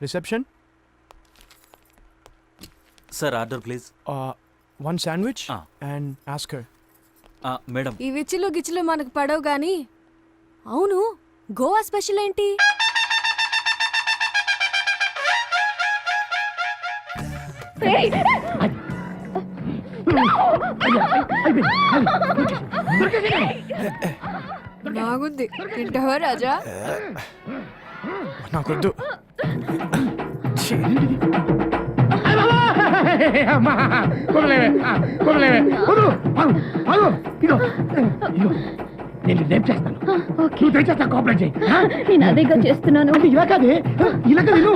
Reception sir order please one sandwich Ah. And Oscar madam ఈ విచ్చులు గిచ్చులు మనకు పడవు గాని. అవును గోవా స్పెషల్ ఏంటి? బాగుంది తింటావా రాజా? నాకొద్దు. నేను రేపు చేస్తాను. నువ్వు తెచ్చేస్తా కోఆపరేట్ చేయి. ఆ? నేను అదేగా చేస్తున్నాను. ఇలా కాదే. ఇలా కాదు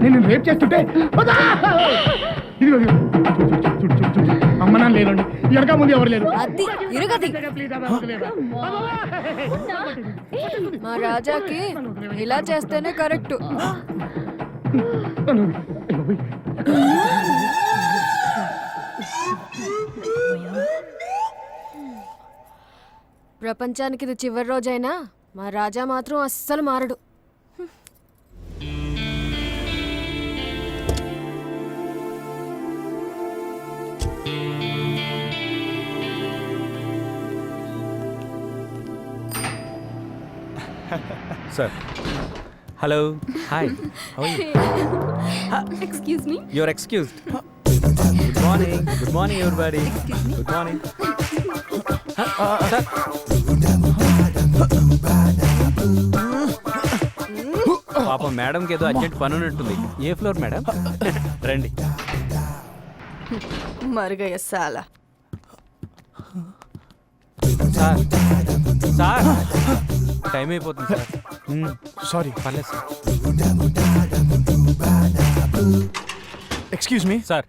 నేను రేపు చేస్తుంటే అమ్మ నాన్న వెనక ముందు ఎవరు లేరు? అది ఇరుగది. మా రాజాకి ఇలా చేస్తేనే కరెక్ట్. ప్రపంచానికి ఇది చివరి రోజైనా మా రాజా మాత్రం అస్సలు మారడు. Sir hello hi excuse me your excused good morning good morning everybody good morning sir పాపం మేడంకి ఏదో అర్జెంట్ పని ఉన్నట్టుంది. ఏ ఫ్లోర్ మేడం రండి. మరుగయ్య సాల. సార్ సార్ టైం అయిపోతుంది సార్. సారీ. పర్లేదు సార్. Excuse me sir.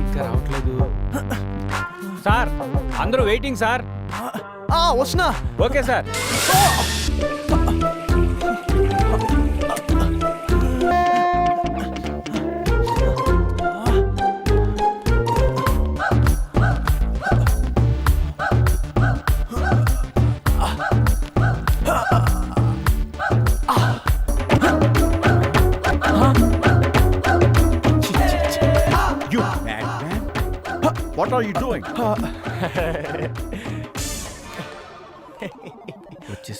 ఇంకా రావట్లేదు? సార్ అందరూ వెయిటింగ్ సార్. వస్తున్నా okay sir You madman! What are you doing?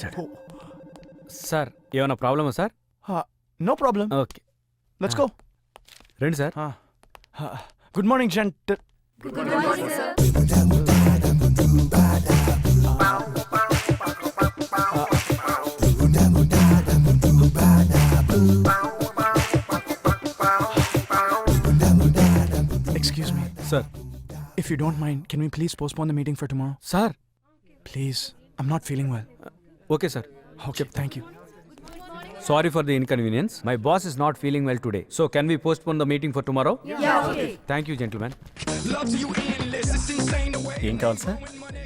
వచ్చేసాడు సార్ ఏమైనా ప్రాబ్లమా sir no problem okay let's go రండి sir good morning gent Excuse me. Sir If you don't mind, can we please postpone the meeting for tomorrow? Sir Please. I'm not feeling well. Okay sir. Okay, thank you. Sorry for the inconvenience my boss is not feeling well today so can we postpone the meeting for tomorrow thank you gentlemen ఏం కావాలి sir?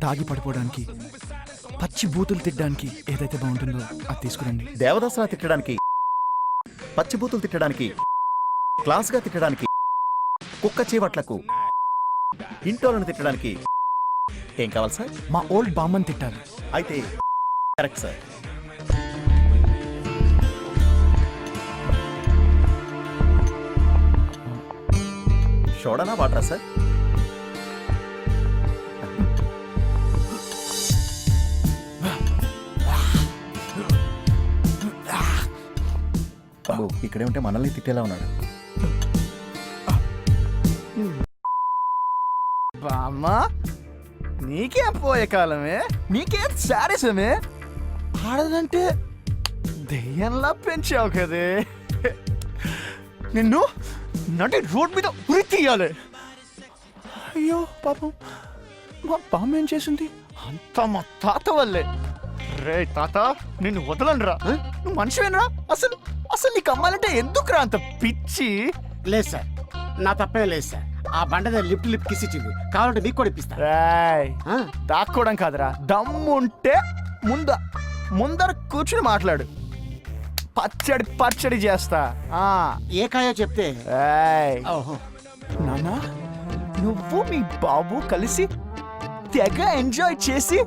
తాగి పడిపోవడానికి పచ్చి బూతులు తిట్టడానికి ఏదైతే బాగుంటుందో అది తీసుకురండి. దేవదాసులా తిట్టడానికి పచ్చిబూతులు తిట్టడానికి క్లాస్గా తిట్టడానికి కుక్క చీవట్లకు ఇంటోలను తిట్టడానికి ఏం కావాలి సార్? మా ఓల్డ్ బామ్మని తిట్టాలి. అయితే కరెక్ట్ సార్ షోడనా వాటరా సార్ బాబు ఇక్కడే ఉంటే మనల్ని తిట్టేలా ఉన్నాడు. బామ్మా నీకేం పోయే కాలమే? నీకేం శారీసమే ఆడదంటే దెయ్యంలా పెంచావు కదే. నిన్ను నటి రోడ్ మీద ఉరి తీయాలి అయ్యో పాపం. మా బామ్మ ఏం చేసింది? అంతా మా తాత వల్లే. రే తాత నిన్ను వదలనురా నువ్వు మనిషివేనరా? అసలు అసలు నీకు అమ్మాలంటే ఎందుకురా అంత పిచ్చి? లేదు సార్. నా తప్పే లేదు సార్. ఆ బండ లిఫ్ట్ లిఫ్ట్ కిస్ ఇచ్చింది. కావాలంటే మీకు కూడా ఇప్పిస్తా? దాక్కోవడం కాదురా. దమ్ముంటే ముంద. ముందర కూర్చుని మాట్లాడు. పచ్చడి పచ్చడి చేస్తా. ఆ. ఏ కాయో చెప్తే. ఏయ్. ఓహో. నానా నువ్వు మీ బాబు కలిసి తెగ ఎంజాయ్ చేసి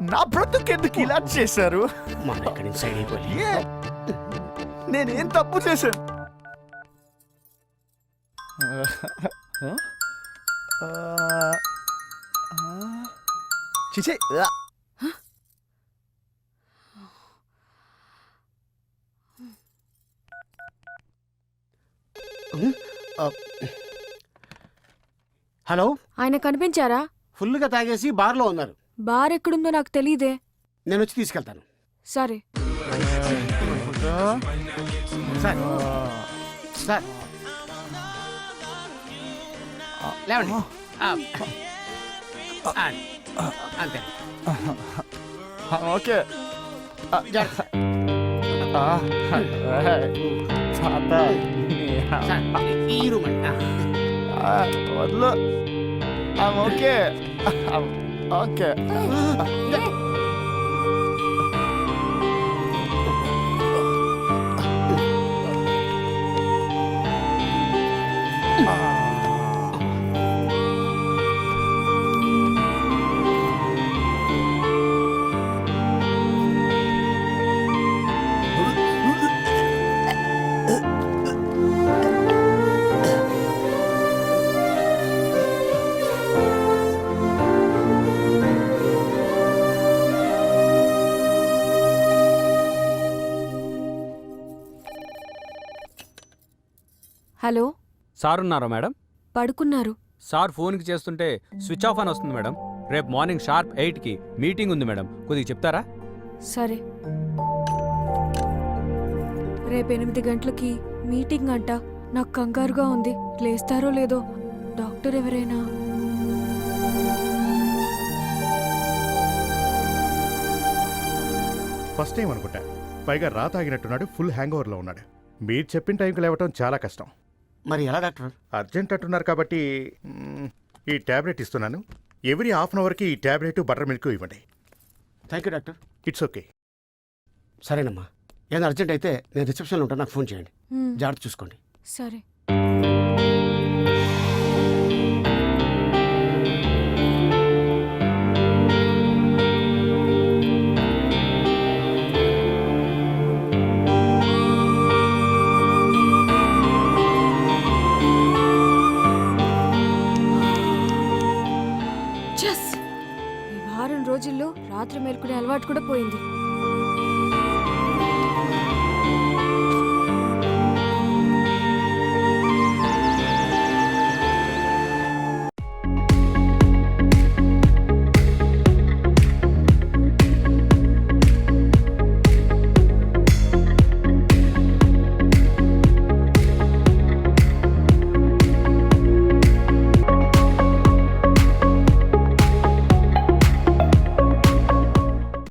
నా బ్రతుకెందుకు ఇలా చేశారు? మన ఇక్కడి నుంచి సైడ్ అయిపోయి ఏ నేనేం తప్పు చేశాను? చిచే హలో ఆయన కనిపించారా ఫుల్గా తాగేసి బార్లో ఉన్నారు బార్ ఎక్కడుందో నాకు తెలియదే నేను వచ్చి తీసుకెళ్తాను సరే సార్ సార్ లేవండి ఆ. ఆ. అంతే ఓకే. తాత వదలు ఓకే ఓకే హలో? సార్ ఉన్నారా మేడం? పడుకున్నారు. సార్ ఫోన్కి చేస్తుంటే స్విచ్ ఆఫ్ అని వస్తుంది మేడం. రేపు మార్నింగ్ షార్ప్ ఎయిట్కి మీటింగ్ ఉంది మేడం. కొద్దిగా చెప్తారా? సరే. రేపు ఎనిమిది గంటలకి మీటింగ్ అంట. నాకు కంగారుగా ఉంది. లేస్తారో లేదో. డాక్టర్ ఎవరైనా? ఫస్ట్ టైం అనుకుంటా. పైగా రా తాగినట్టున్నాడు ఫుల్ హ్యాంగ్ ఓవర్లో ఉన్నాడు. మీరు చెప్పిన టైంకి లేవటం చాలా కష్టం. మరి ఎలా డాక్టర్? అర్జెంట్ అంటున్నారు కాబట్టి మ్, ఈ ట్యాబ్లెట్ ఇస్తున్నాను. ఎవ్రీ హాఫ్ అన్ అవర్కి ఈ ట్యాబ్లెట్ బటర్ మిల్క్ ఇవ్వండి. Thank you doctor. It's okay. సరేనమ్మా. ఏదైనా అర్జెంట్ అయితే నేను రిసెప్షన్లో ఉంటాను నాకు ఫోన్ చేయండి. జాగ్రత్త చూసుకోండి. సరే. వారం రోజుల్లో రాత్రి మేల్కొనే అలవాటు కూడా పోయింది.